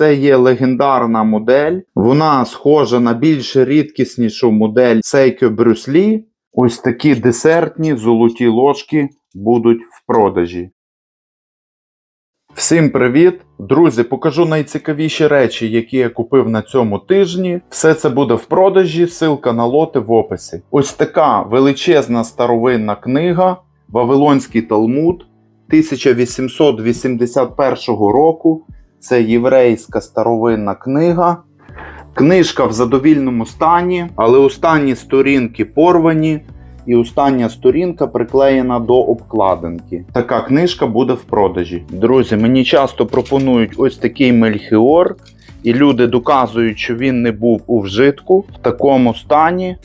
Це є легендарна модель. Вона схожа на більш рідкіснішу модель Seiko Lee. Ось такі десертні золоті ложки будуть в продажі. Всім привіт! Друзі, покажу найцікавіші речі, які я купив на цьому тижні. Все це буде в продажі, ссылка на лоти в описі. Ось така величезна старовинна книга Вавилонський Талмуд 1881 року. Це єврейська старовинна книга. Книжка в задовільному стані, але останні сторінки порвані, і остання сторінка приклеєна до обкладинки. Така книжка буде в продажі. Друзі, мені часто пропонують ось такий мельхіор, і люди доказують, що він не був у вжитку в такому стані.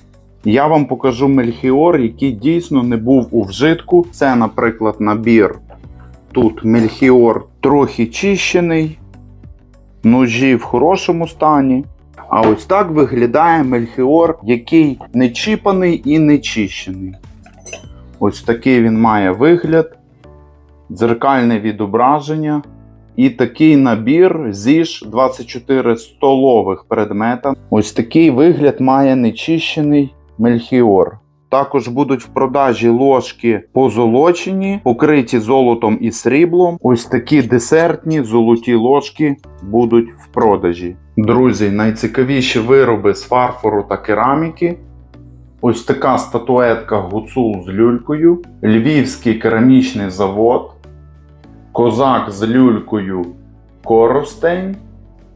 Я вам покажу мельхіор, який дійсно не був у вжитку. Це, наприклад, набір. Тут мельхіор трохи чищений, ножі в хорошому стані. А ось так виглядає мельхіор, який не чіпаний і не чищений. Ось такий він має вигляд, дзеркальне відображення. І такий набір зіж 24 столових предмета. Ось такий вигляд має нечищений мельхіор. Також будуть в продажі ложки позолочені, покриті золотом і сріблом. Ось такі десертні золоті ложки будуть в продажі. Друзі, найцікавіші вироби з фарфору та кераміки. Ось така статуетка гуцул з люлькою, Львівський керамічний завод, козак з люлькою Коростень,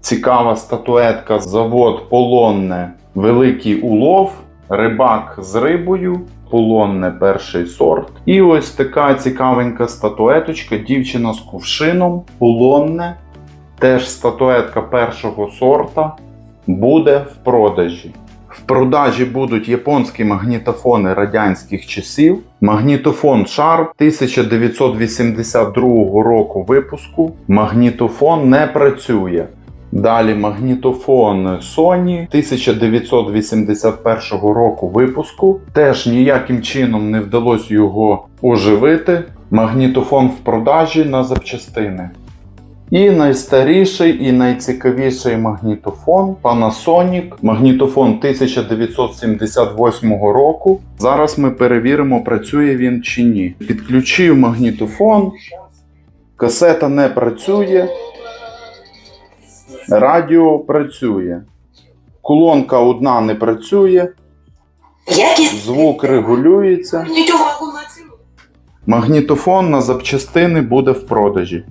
цікава статуетка завод Полонне, Великий улов, рибак з рибою, полонне перший сорт. І ось така цікавенька статуеточка, дівчина з кувшином, полонне, теж статуетка першого сорта, буде в продажі. В продажі будуть японські магнітофони радянських часів. Магнітофон Sharp 1982 року випуску. Магнітофон не працює. Далі магнітофон Sony 1981 року випуску. Теж ніяким чином не вдалося його оживити. Магнітофон в продажі на запчастини. І найстаріший і найцікавіший магнітофон Panasonic, магнітофон 1978 року. Зараз ми перевіримо, працює він чи ні. Підключив магнітофон, касета не працює, радіо працює. Колонка одна не працює, Якість звук регулюється. Магнітофон на запчастини буде в продажі.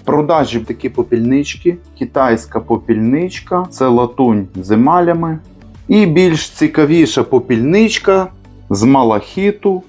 В продажі такі попільнички, китайська попільничка, це латунь з емалями. І більш цікавіша попільничка з малахіту,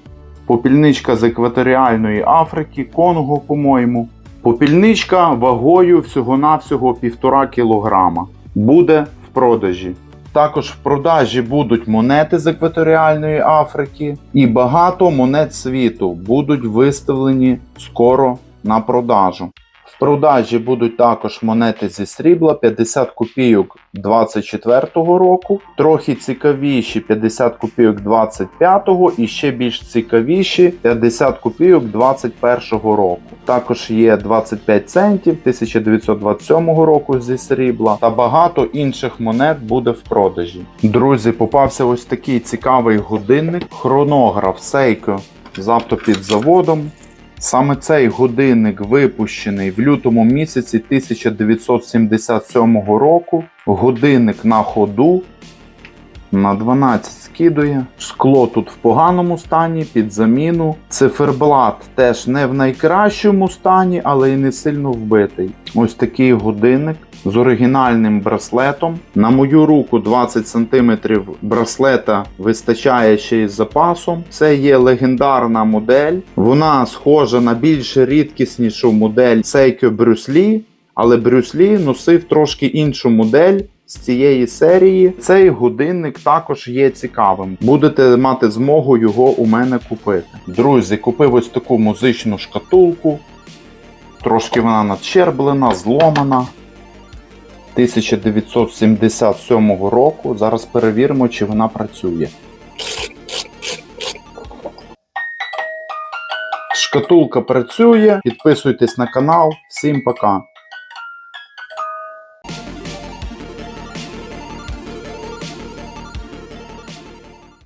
попільничка з екваторіальної Африки, Конго, по-моєму. Попільничка вагою всього-навсього 1,5 кілограма. Буде в продажі. Також в продажі будуть монети з екваторіальної Африки і багато монет світу будуть виставлені скоро на продажу. В продажі будуть також монети зі срібла 50 копійок 24-го року, трохи цікавіші 50 копійок 25-го і ще більш цікавіші 50 копійок 21-го року. Також є 25 центів 1927 року зі срібла та багато інших монет буде в продажі. Друзі, попався ось такий цікавий годинник, хронограф Seiko з автопідзаводом. Саме цей годинник випущений в лютому місяці 1977 року. Годинник на ходу на 12 скидує. Скло тут в поганому стані, під заміну. Циферблат теж не в найкращому стані, але й не сильно вбитий. Ось такий годинник з оригінальним браслетом. На мою руку 20 см браслета вистачає ще й з запасом. Це є легендарна модель. Вона схожа на більш рідкіснішу модель Seiko Lee, але Брюс Лі носив трошки іншу модель. З цієї серії цей годинник також є цікавим. Будете мати змогу його у мене купити. Друзі, купив ось таку музичну шкатулку. Трошки вона надщерблена, зломана. 1977 року. Зараз перевіримо, чи вона працює. Шкатулка працює. Підписуйтесь на канал. Всім пока.